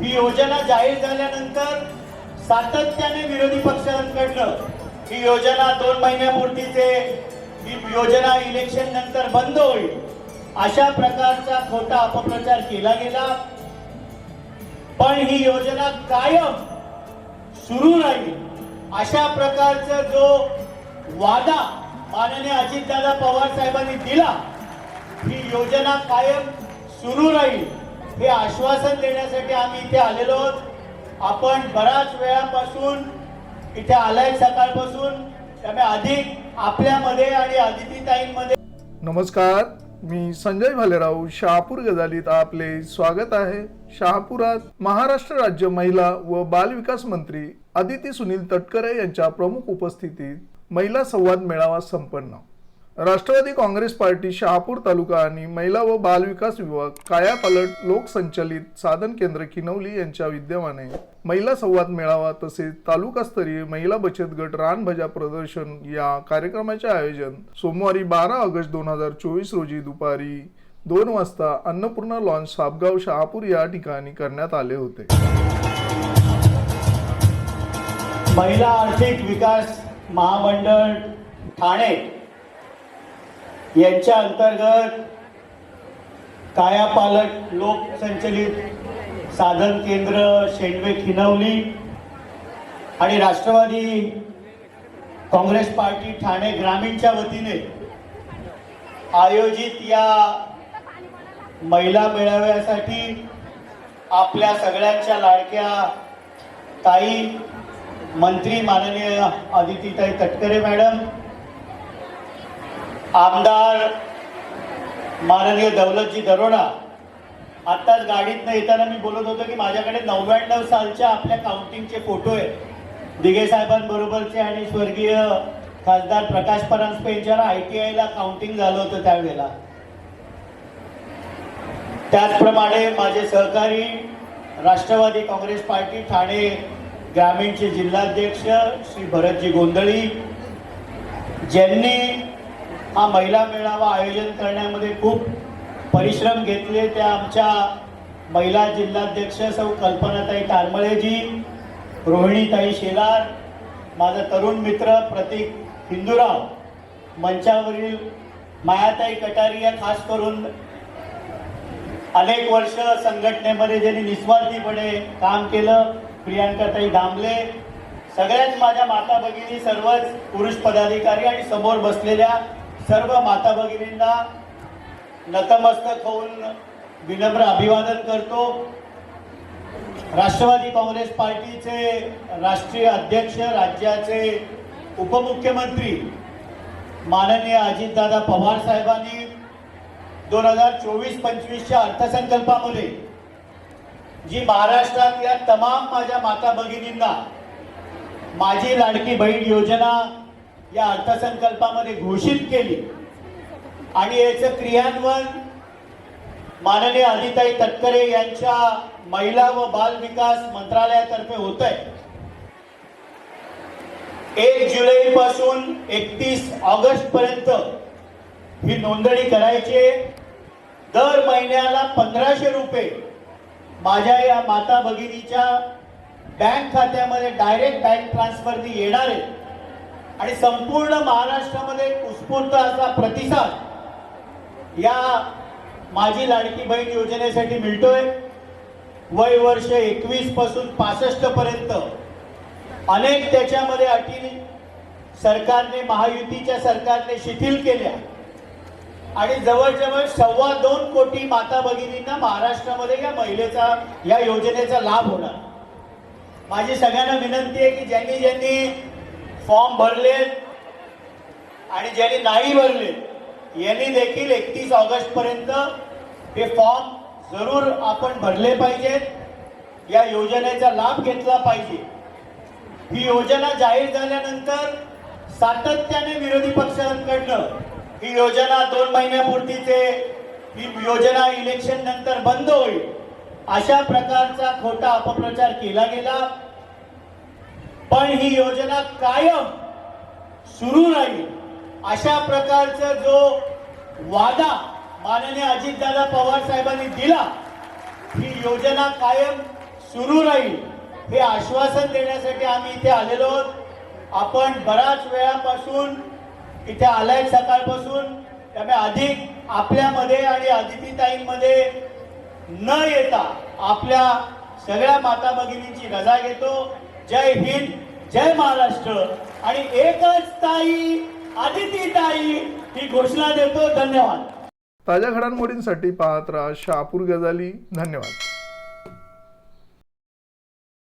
ही योजना जाहीर झाल्यानंतर सातत्याने विरोधी पक्षांकडनं ही योजना दोन महिन्यापुरतीचे ही योजना इलेक्शन नंतर बंद होईल अशा प्रकारचा खोटा अपप्रचार केला गेला. पण ही योजना कायम सुरू राहील अशा प्रकारचा जो वादा माननीय अजितदादा पवार साहेबांनी दिला ही योजना कायम सुरू राहील. हे आश्वासन देण्यासाठी आम्ही इथे आलेलो आहोत. आपण बराच वेळापासून इथे आलाय सकाळपासून. त्यामुळे अधिक आपल्यामध्ये आणि अदितीताईंमध्ये नमस्कार मी संजय भालेराव शहापूर गजालीत आपले स्वागत आहे. शहापुरात महाराष्ट्र राज्य महिला व बाल विकास मंत्री आदिती सुनील तटकरे यांच्या प्रमुख उपस्थितीत महिला संवाद मेळावा संपन्न. राष्ट्रवादी काँग्रेस पार्टी शहापूर तालुका आणि महिला व बाल विकास विभाग कायापालट लोकसंचलित साधन केंद्र किनवली यांच्या विद्यमाने महिला संवाद मेळावा तसेच तालुकास्तरीय महिला बचत गट रानभजा प्रदर्शन या कार्यक्रमाचे आयोजन सोमवारी बारा ऑगस्ट दोन हजार चोवीस रोजी दुपारी दोन वाजता अन्नपूर्णा लॉन्च सापगाव शहापूर या ठिकाणी करण्यात आले होते. महिला आर्थिक विकास महामंडळ ठाणे यांच्या अंतर्गत कायापालट लोकसंचलित साधन केंद्र शेंडवे खिनवली आणि राष्ट्रवादी काँग्रेस पार्टी ठाणे ग्रामीणच्या वतीने आयोजित या महिला मेळाव्यासाठी आपल्या सगळ्यांच्या लाडक्या ताई मंत्री माननीय आदितीताई तटकरे मॅडम आमदार माननीय दौलतजी दरोडा आत्ताच गाडीतनं येताना मी बोलत होतो की माझ्याकडे नव्याण्णव सालच्या आपल्या काउंटिंगचे फोटो आहेत. दिघे साहेबांबरोबरचे आणि स्वर्गीय खासदार प्रकाश परांजपे यांच्यावर आय टी आयला काउंटिंग झालं होतं त्यावेळेला. त्याचप्रमाणे माझे सहकारी राष्ट्रवादी काँग्रेस पार्टी ठाणे ग्रामीणचे जिल्हाध्यक्ष श्री भरतजी गोंधळी ज्यांनी हा महिला मेळावा आयोजन करण्यामध्ये खूप परिश्रम घेतले त्या आमच्या महिला जिल्हाध्यक्ष सौ कल्पनाताई तारमळेजी रोहिणीताई शेलार माझा तरुण मित्र प्रतीक हिंदूराव मंचावरील मायाताई कटारिया खास करून अनेक वर्ष संघटनेमध्ये ज्यांनी निस्वार्थीपणे काम केलं प्रियांकाताई दामले सगळ्याच माझ्या माता भगिनी सर्वच पुरुष पदाधिकारी आणि समोर बसलेल्या सर्व माता भगिनींना नतमस्तक होऊन विनम्र अभिवादन करतो. राष्ट्रवादी काँग्रेस पार्टीचे राष्ट्रीय अध्यक्ष राज्याचे उपमुख्यमंत्री माननीय अजितदादा पवार साहेबांनी दोन हजार चोवीस पंचवीसच्या अर्थसंकल्पामध्ये जी महाराष्ट्रातल्या तमाम माझ्या माता भगिनींना माझी लाडकी बहीण योजना या अर्थसंकल्पामध्ये घोषित केली. आणि याचं क्रियान्वयन माननीय आदिताई तटकरे यांच्या महिला व बाल विकास मंत्रालयातर्फे होत आहे एक जुलै पासून एकतीस ऑगस्ट पर्यंत ही नोंदणी करायची दर महिन्याला पंधराशे रुपये माझ्या या माता भगिनीच्या बँक खात्यामध्ये डायरेक्ट बँक ट्रान्सफरनी येणार आहे आणि संपूर्ण महाराष्ट्रामध्ये उत्स्फूर्त असा प्रतिसाद या माझी लाडकी बहीण योजनेसाठी मिळतोय. वय वर्ष एकवीसपासून पासष्ट पर्यंत. अनेक त्याच्यामध्ये अटी सरकारने महायुतीच्या सरकारने शिथिल केल्या. आणि जवळजवळ सव्वा दोन कोटी माता भगिनींना महाराष्ट्रामध्ये या महिलेचा या योजनेचा लाभ होणार. माझी सगळ्यांना विनंती आहे की ज्यांनी ज्यांनी फॉर्म भरले आणि ज्यांनी नाही भरले यांनी देखील एकतीस ऑगस्ट पर्यंत हे फॉर्म जरूर आपण भरले पाहिजेत. या योजनेचा लाभ घेतला पाहिजे. ही योजना जाहीर झाल्यानंतर सातत्याने विरोधी पक्षांकडनं ही योजना दोन महिन्यापुरतीचे ही योजना इलेक्शन नंतर बंद होईल अशा प्रकारचा खोटा अपप्रचार केला गेला. पण ही योजना कायम सुरू राहील. अशा प्रकारचा जो वादा माननीय अजितदादा पवार साहेबांनी दिला ही योजना कायम सुरू राहील. हे आश्वासन देण्यासाठी आम्ही इथे आलेलो आहोत. आपण बराच वेळापासून इथे आलाय सकाळपासून. त्यामुळे अधिक आपल्यामध्ये आणि अदितीताईंमध्ये न येता आपल्या सगळ्या माता भगिनींची रजा घेतो. जय हिंद जय महाराष्ट्र. आणि एकच ताई आदिती ताई ही घोषणा देतो. धन्यवाद. ताज्या घडामोडींसाठी पाहत राहा शहापूर गजाली धन्यवाद.